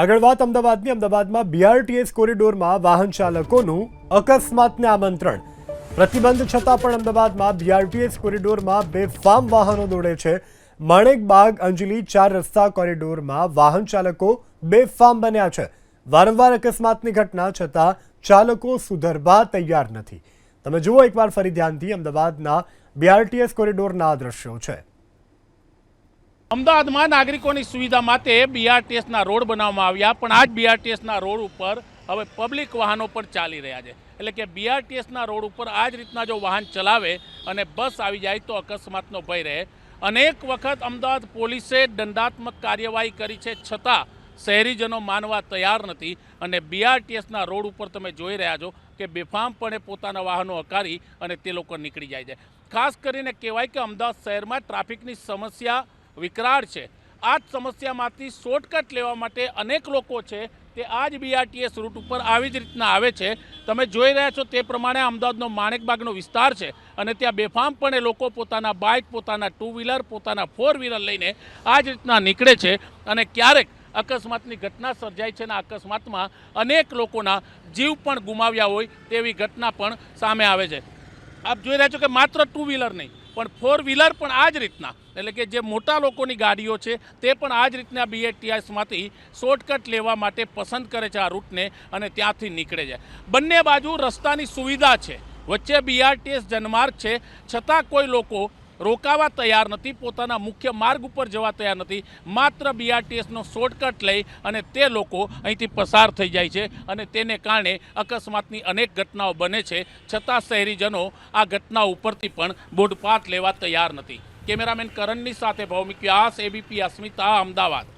આગળ વાત અમદાવાદની. અમદાવાદમાં બીઆરટીએસ કોરિડોરમાં વાહન ચાલકોનું અકસ્માતને આમંત્રણ. પ્રતિબંધ છતાં પણ અમદાવાદમાં બીઆરટીએસ કોરિડોરમાં બેફામ વાહનો દોડે છે. માણેકબાગ અંજલી ચાર રસ્તા કોરિડોરમાં વાહન ચાલકો બેફામ બન્યા છે. વારંવાર અકસ્માતની ઘટના છતાં ચાલકો સુધરવા તૈયાર નથી. તમે જુઓ એકવાર ફરી ધ્યાનથી અમદાવાદના બીઆરટીએસ કોરિડોરના દ્રશ્યો છે. અમદાવાદમાં નાગરિકોની સુવિધા માટે બીઆરટીએસના રોડ બનાવવામાં આવ્યા, પણ આ જ બીઆરટીએસના રોડ ઉપર હવે પબ્લિક વાહનો પણ ચાલી રહ્યા છે. એટલે કે બીઆરટીએસના રોડ ઉપર આ જ રીતના જો વાહન ચલાવે અને બસ આવી જાય તો અકસ્માતનો ભય રહે. અનેક વખત અમદાવાદ પોલીસે દંડાત્મક કાર્યવાહી કરી છે છતાં શહેરીજનો માનવા તૈયાર નથી. અને બીઆરટીએસના રોડ ઉપર તમે જોઈ રહ્યા છો કે બેફામપણે પોતાના વાહનો હકારી અને તે લોકો નીકળી જાય છે. ખાસ કરીને કહેવાય કે અમદાવાદ શહેરમાં ટ્રાફિકની સમસ્યા વિકરાળ છે. આ જ સમસ્યામાંથી શોર્ટકટ લેવા માટે અનેક લોકો છે તે આ જ બીઆરટીએસ રૂટ ઉપર આવી જ રીતના આવે છે. તમે જોઈ રહ્યા છો તે પ્રમાણે અમદાવાદનો માણેકબાગનો વિસ્તાર છે અને ત્યાં બેફામપણે લોકો પોતાના બાઇક પોતાના ટુ વ્હીલર પોતાના ફોર વ્હીલર લઈને આ જ રીતના નીકળે છે અને ક્યારેક અકસ્માતની ઘટના સર્જાય છે અને અકસ્માતમાં અનેક લોકોના જીવ પણ ગુમાવ્યા હોય તેવી ઘટના પણ સામે આવે છે. આપ જોઈ રહ્યા છો કે માત્ર ટુ વ્હીલર નહીં પણ ફોર વ્હીલર પણ આ જ રીતના. એટલે કે જે મોટા લોકોની ગાડીઓ છે, તે પણ આ જ રીતના બીએટીએસમાંથી શોર્ટકટ લેવા માટે પસંદ કરે છે આ રૂટને અને ત્યાંથી નીકળે છે. બંને બાજુ રસ્તાની સુવિધા છે. વચ્ચે બીઆરટીએસ જનમાર્ગ છે. છતાં કોઈ લોકો રોકાવા તૈયાર નથી, પોતાના મુખ્ય માર્ગ ઉપર જવા તૈયાર નથી. માત્ર બીઆરટીએસનો શોર્ટકટ લઈ અને તે લોકો અહીંથી પસાર થઈ જાય છે અને તેને કારણે અકસ્માતની અનેક ઘટનાઓ બને છે. છતાં શહેરીજનો આ ઘટના ઉપરથી પણ બોધપાઠ લેવા તૈયાર નથી. કેમેરામેન કરણની સાથે ભૌમિક વ્યાસ એબીપી અસ્મિતા, અમદાવાદ.